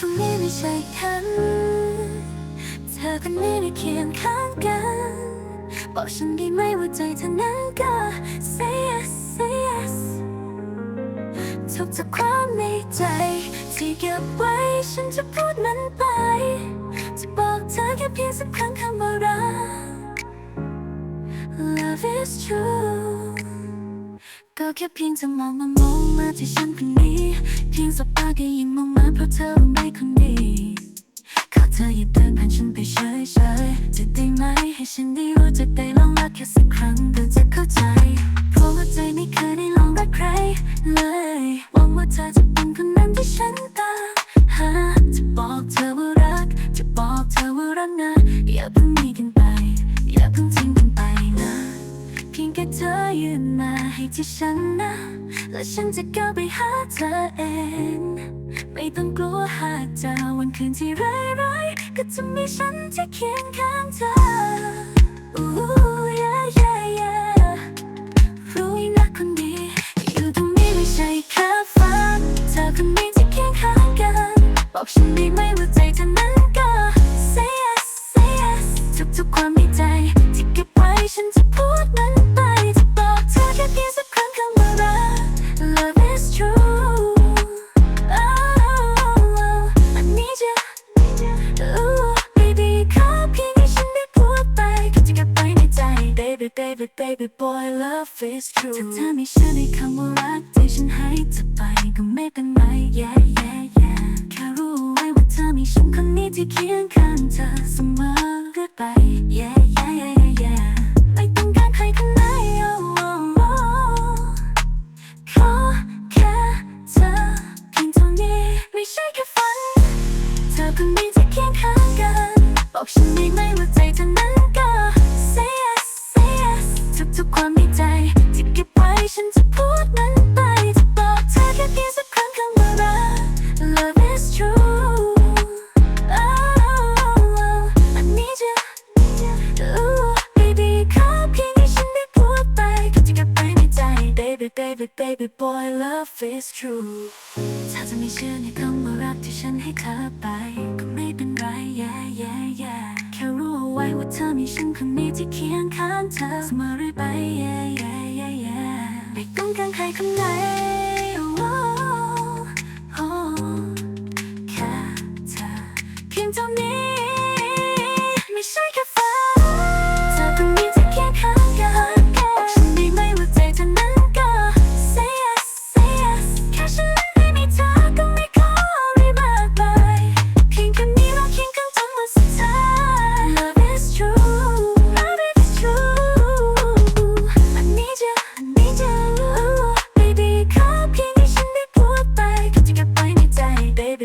ตรงนี้ไม่ใช่ฉัน เธอคนนี้ได้เคียงข้างกัน บอกฉันได้ไหมว่าใจเธอนั้นก็ say yes say yes ทุกจากความในใจ ที่เก็บไว้ ฉันจะพูดมันไป จะบอกเธอแค่เพียงสักครั้งคำว่ารัก Love is true ก็แค่เพียงจะมองมามองมาที่ฉันคนนี้ เพียงสบตาก็ยิ่งมอง ได้รู้จักได้ลองรักแค่สักครั้งเธอจะเข้าใจ เพราะว่าใจไม่เคยได้ลองรักใครเลยหวังว่าเธอจะเป็นคนนั้นที่ฉันตามหาจะบอกเธอว่ารัก จะบอกเธอว่ารักนะอย่าเพิ่งหนีกันไป อย่าเพิ่งทิ้งกันไปนะ เพียงแค่เธอยืนมาให้ที่ฉันนะ และฉันจะก้าวไปหาเธอเอง ไม่ต้องกลัวหากเจอวันคืนที่ร้ายๆก็จะมีฉันที่เคียงข้างเธอ Ooh, Baby baby baby boy love is true ถ้าเธอไม่เชื่อในคำว่ารักที่ฉันให้เธอไปก็ไม่เป็นไร yeah yeah yeah แค่รู้ไว้ว่าเธอมีฉันคนนี้ที่เคียงข้างเธอเสมอเรื่อยไป yeah yeah yeah yeah yeah ไม่ต้องการใครคนไหน oh oh oh ขอแค่เธอเพียงเท่านี้ไม่ใช่แค่ฝัน เธอคนนี้ที่เคียงข้างกัน บอกฉันได้ไหมว่าใจเธอนั้น ทุกๆความในใจ ที่เก็บไว้ฉันจะพูดมันไป จะบอกเธอแค่เพียงสักครั้งคำว่ารัก love is true oh I need you Ooh baby ขอเพียงให้ฉันได้พูดไปก็จะเก็บไว้ในใจ baby baby baby boy love is true ถ้าจะไม่เชื่อในคำว่ารักที่ฉันให้เธอไป ก็ไม่เป็นไร yeah yeah yeah ว่าเธอมีฉันคนนี้ที่เคียงข้างเธอเสมอเรื่อยไป yeah yeah yeah yeah ไม่ต้องการใครคนไหน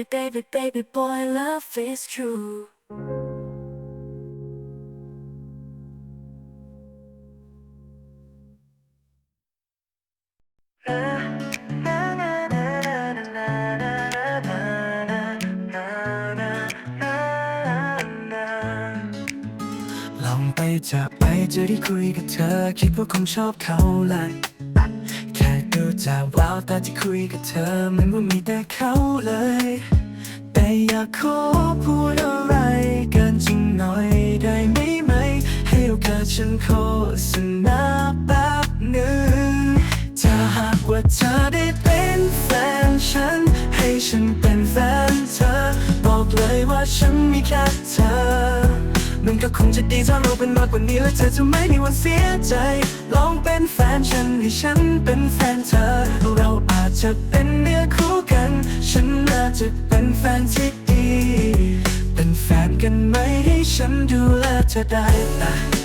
baby baby baby boy love is true ลองไปจากไปจะได้คุยกับเธอ คิดว่าคงชอบเขาแหละแค่ดูจากแววตาที่คุยกับเธอเหมันว่ามีแต่เขาเลยากขอพูดอะไรกันจริงหน่อยได้ไหมไหม ให้โอกาสฉันโฆษณาแป๊บหนึ่งถ้าหากว่าเธอได้เป็นแฟนฉัน ให้ฉันเป็นแฟนเธอ บอกเลยว่าฉันมีแค่เธอ มันก็คงจะดีถ้าเราเป็นมากกว่านี้และเธอจะไม่มีวันเสียใจ ลองเป็นแฟนฉันให้ฉันเป็นแฟนเธอ เราอาจจะเป็นเนื้อคู่กัน ฉันน่าจะเป็นแฟนที่ ฉันดูแลเธอได้แต่